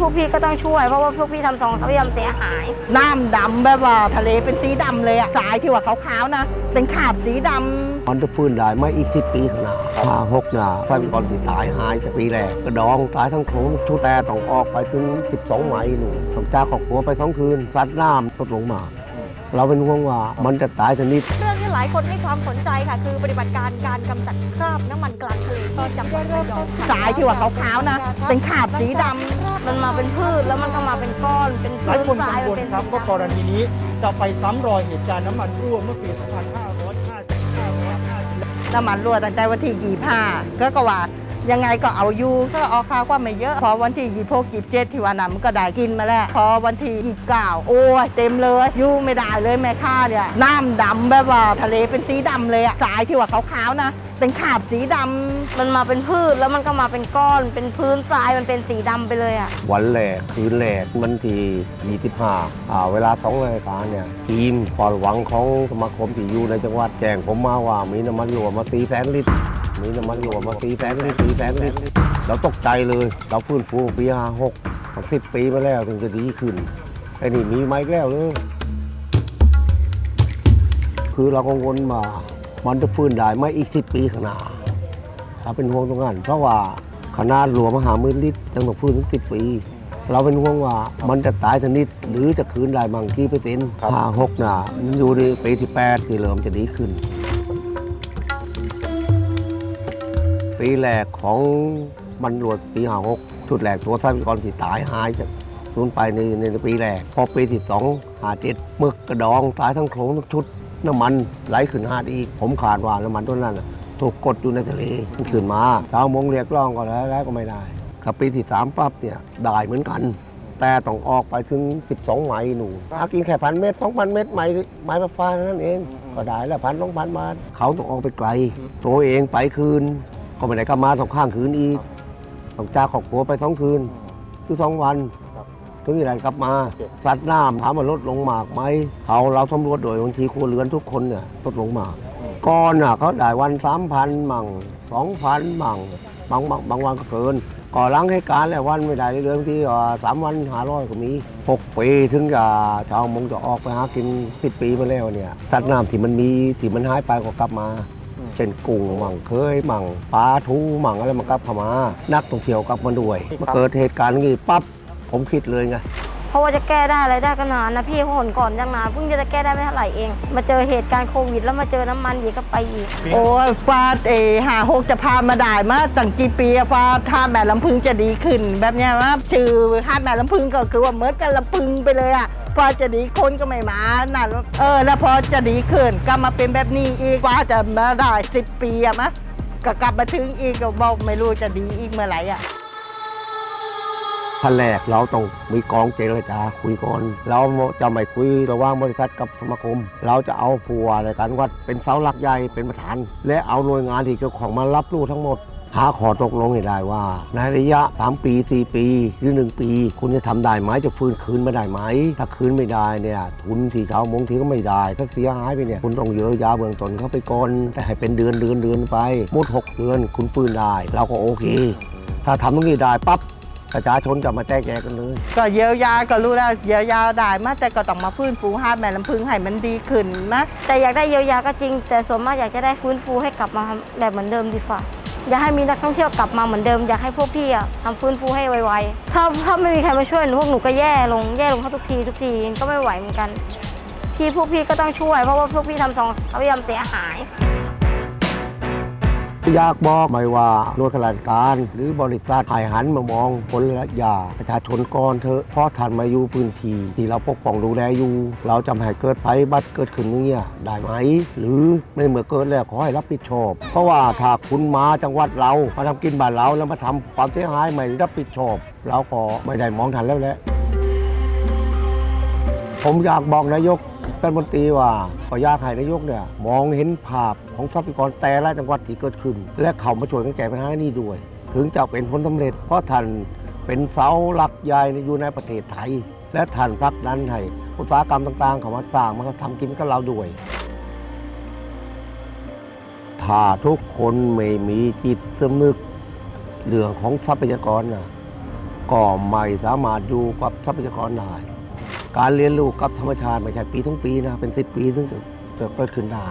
พวกพี่ก็ต้องช่วยเพราะว่าพวกพี่ทำซองทรัพยากรเสียหาย น้ำดำแบบว่าทะเลเป็นสีดำเลยอะสายที่ว่าขาวๆนะ เป็นขาบสีดำมันจะฟื้นได้ไม่อีกสิปีข้างหน้าถ้าหกหน้าทรัพยากรสิตายหายจากปีแรกกระดองตายทั้งโขลงทุแต่ต้องออกไปถึง 12 ไมล์หนูต้องจากครอบครัวไปสองคืนซัดน้ำลดลงมา เราเป็นห่วงว่ามันจะตายชนิดเรื่องที่หลายคนให้ความสนใจค่ะ คือปฏิบัติการการกำจัดคราบน้ำมันกลางทะเลที่จังหวัดระยองค่ะ สายที่ว่าขาวๆนะ เป็นขาบสีดำ มันมาเป็นพืชแล้วมันก็มาเป็นก้อน เป็นหลายคนทกัรางวลเป็นครับว่ากรณีนี้จะไปซ้ำรอยเหตุการณ์น้ำมันรั่วเมื่อปี 2550น้ำมันรั่วตั้งแต่วันที่ยี่ห้าก็ก็ว่า ยังไงก็เอาอยู่ก็ออกข่าวว่าไม่เยอะ พอวันที่ยี่หกยี่เจ็ดที่ว่านั้นมันก็ได้กินมาแล้ว พอวันที่ยี่เก้าโอ้ยเต็มเลยอยู่ไม่ได้เลยแม่ค้าเนี่ยน้ำดำแบบว่าทะเลเป็นสีดำเลยอะสายที่ว่าขาวๆนะเป็นขาบสีดำมันมาเป็นพืชแล้วมันก็มาเป็นก้อน เป็นพื้นทรายมันเป็นสีดำไปเลยอะ วันแรกคืนแรกมันที่25อ่าเวลาสองนาฬิกาเนี่ยทีมปอดหวังของสมาคมที่อยู่ในจังหวัดแจ้งผมมาว่ามีน้ำมันรั่วมาตีแสนลิตร มีน้ำมันรั่วมาตีแสนลิตรตีแสนลิตรเราตกใจเลย เราฟื้นฟูปีห้าหกสิบปีมาแล้วถึงจะดีขึ้นไอ้นี่มีไหมแล้วเลยคือเรากังวลว่ามันจะฟื้นได้ไหมอีกสิบปีข้างหน้าเราเป็นห่วงตรงนั้นเพราะว่าขนาดหลวมหาหมื่นลิตรยังต้องฟื้นถึงสิบปี เราเป็นห่วงว่ามันจะตายชนิดหรือจะคืนได้บางที่เปอร์เซ็นต์ห้าหกน่ะมันอยู่ในปีที่แปดที่เริ่มจะดีขึ้น ปีแรกของมันรวดปีห้าหกชุดแรกตัวทรัพยากรสิตายหายจากสูญไปในในปีแรก พอปีที่สองหาเจ็ดมึกกระดองตายทั้งโขลงทั้งชุด น้ำมันไหลขึ้นหาดอีก ผมขาดว่าน้ำมันตัวนั้นถูกกดอยู่ในทะเลมันขึ้นมาชาวมงเรียกร้องก็แล้วแล้วก็ไม่ได้กับปีที่สามปั๊บเนี่ยได้เหมือนกัน แต่ต้องออกไปถึง 12 ไมล์หนูหากินแค่พันเมตรสองพันเมตรไม้ไม้ไฟฟ้าเท่านั้นเอง ก็ได้แล้วพันสองพันบาทเขาต้องออกไปไกล ตัวเองไปคืน ก็ไม่ได้กลับมาสองข้างคืนอีกต้องจากครอบครัวไปสองคืนคือสองวันถึงจะได้กลับมา สัตว์น้ำถามว่าลดลงมากไหมเขาเราสำรวจโดยบางทีครัวเรือนทุกคนเนี่ยลดลงมากก่อนน่ะเขาได้วันสามพันมั่งสองพันมั่งบางบางบางวันก็เกินก่อหล้างให้การแล้ววันไม่ได้เรื่องที่อ่าสามวันหาร้อยก็มีหกปีถึงจะชาวมงจะออกไปหากินสิบปีมาแล้วเนี่ย สัตว์น้ำที่มันมีที่มันหายไปก็กลับมา เช่นกุ้งมั่งเคยมั่งปลาทูมั่งอะไรมันกลับเข้ามา นักท่องเที่ยวกลับมาด้วยมาเกิดเหตุการณ์อย่างนี้ปั๊บผมคิดเลยไง เพราะว่าจะแก้ได้อะไรได้ก็นานนะพี่เพราะหนก่อนยังนานเพิ่งจะแก้ได้ไม่เท่าไหร่เอง มาเจอเหตุการณ์โควิด แล้วมาเจอน้ำมันอีกก็ไปอีก โอ้ยฟ้าเอหาหกจะพามาได้มาตั้งกี่ปีอะฟ้าท่าแม่ลำพึงจะดีขึ้น แบบเนี้ยว่าชื่อท่าแม่ลำพึงก็คือว่าเหมือนกันลำพึงไปเลยอะพอจะดีคนก็ไม่มานั่นเออ แล้วพอจะดีขึ้นก็มาเป็นแบบนี้อีกว่าจะมาได้สิบปีอะมะก็กลับมาถึงอีกก็บอกไม่รู้จะดีอีกเมื่อไหร่อะ ขั้นแรกเราต้องมีกองเจรจาคุยก่อน เราจะไม่คุยระหว่างบริษัทกับสมาคม เราจะเอาผู้ว่ารการจังหวัดเป็นเสาหลักใหญ่เป็นประธาน และเอาหน่วยงานที่เกี่ยวของมารับรู้ทั้งหมด หาขอตกลงให้ได้ว่า ในระยะ 3 ปี 4 ปีหรือ 1 ปี คุณจะทำได้ไหมจะฟื้นคืนมาได้ไหม ถ้าคืนไม่ได้เนี่ยทุนที่ชาวมงทีก็ไม่ได้ ถ้าเสียหายไปเนี่ยคุณต้องเยอะยาเบื้องต้นเข้าไปก่อนแต่ให้เป็นเดือนเดือนเดือนไปหมดหกเดือนคุณฟื้นได้ เราก็โอเค ถ้าทำตรงนี้ได้ปั๊บ ประชาชนจะมาแจ้งแจกันเลยก็เยียวยาก็รู้แล้วเยียวยาได้มาแต่ก็ต้องมาฟื้นฟูห้าแม่ลำพึงให้มันดีขึ้นมะแต่อยากได้เยียวยาก็จริง แต่ส่วนมากอยากจะได้ฟื้นฟูให้กลับมาแบบเหมือนเดิมดีกว่าอยากให้มีนักท่องเที่ยวกลับมาเหมือนเดิมอยากให้พวกพี่ทำฟื้นฟูให้ไวๆถ้าถ้าไม่มีใครมาช่วยหนูพวกหนูก็แย่ลงแย่ลงเขาทุกทีทุกทีก็ไม่ไหวเหมือนกันพี่พวกพี่ก็ต้องช่วยเพราะว่าพวกพี่ทำซองทรัพยากรเสียหาย อยากบอกไม่ว่าหน่วยาราชการหรือบริษัทให้หันมามองผลระยะประชาชนก่อนเถอะเพราะท่านมาอยู่พื้นที่ที่เราปกป้องดูแลอยู่ เราจะให้เกิดภัยบัตรเกิดขึ้นอย่างเงี้ยได้ไหม หรือในเมื่อเกิดแล้วขอให้รับผิดชอบ เพราะว่าถ้าคุณมาจังหวัดเรามาทำกินบ้านเราแล้วมาทำความเสียหายไม่รับผิดชอบเราก็ไม่ได้มองทันแล้วแหละผมอยากบอกนายก รัฐมนตรีว่าก็อยากให้นายกเนี่ยมองเห็นภาพของทรัพยากรแต่ละจังหวัดที่เกิดขึ้น และเขามาช่วยกันแก้ปัญหานี้ด้วย ถึงจะเป็นผลสำเร็จ เพราะท่านเป็นเสาหลักใหญ่อยู่ในประเทศไทย และท่านพักดันให้อุตสาหกรรมต่างๆเขามาสร้างมาทำกินกับเราด้วยถ้าทุกคนไม่มีจิตสำนึกเรื่องของทรัพยากรนะก็ไม่สามารถอยู่กับทรัพยากรได้ การเรียนรู้กับธรรมชาติไม่ใช่ปีทั้งปีนะเป็นสิบปีถึงจะเกิดขึ้นได้